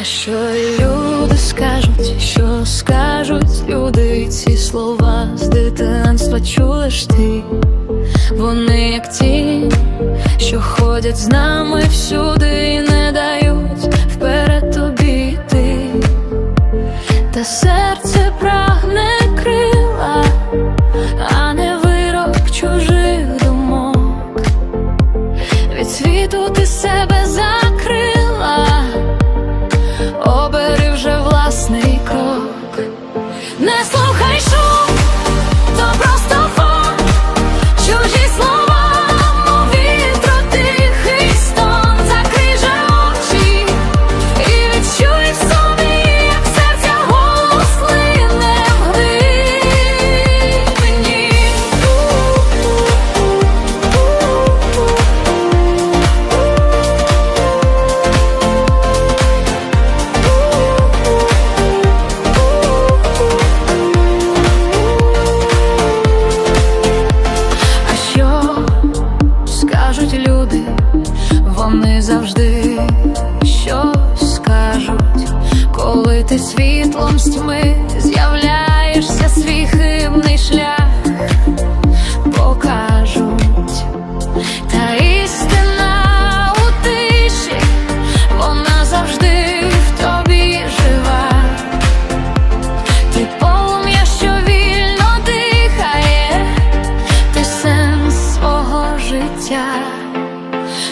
А що люди скажуть, що скажуть люди, ці слова з дитинства чуєш ти, вони як ті, що ходять з нами всюди і не дають вперед тобі йти, та серце прагне крила, а не вирок чужих думок. Від світу ти себе закрив.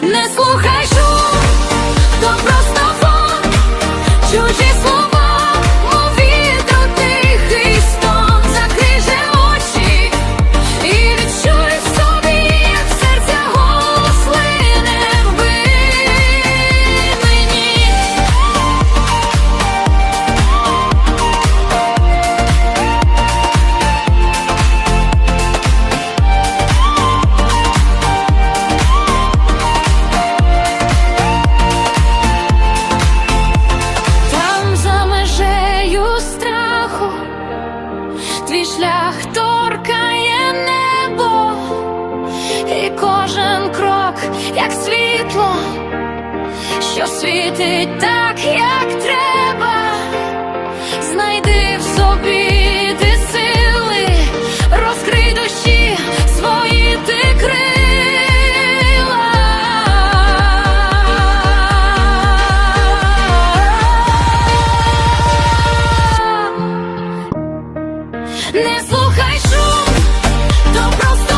не слухай шум, то просто як світло, що світить так, як треба, знайди в собі сили, розкрий душі свої ти. Не слухай шум, то просто.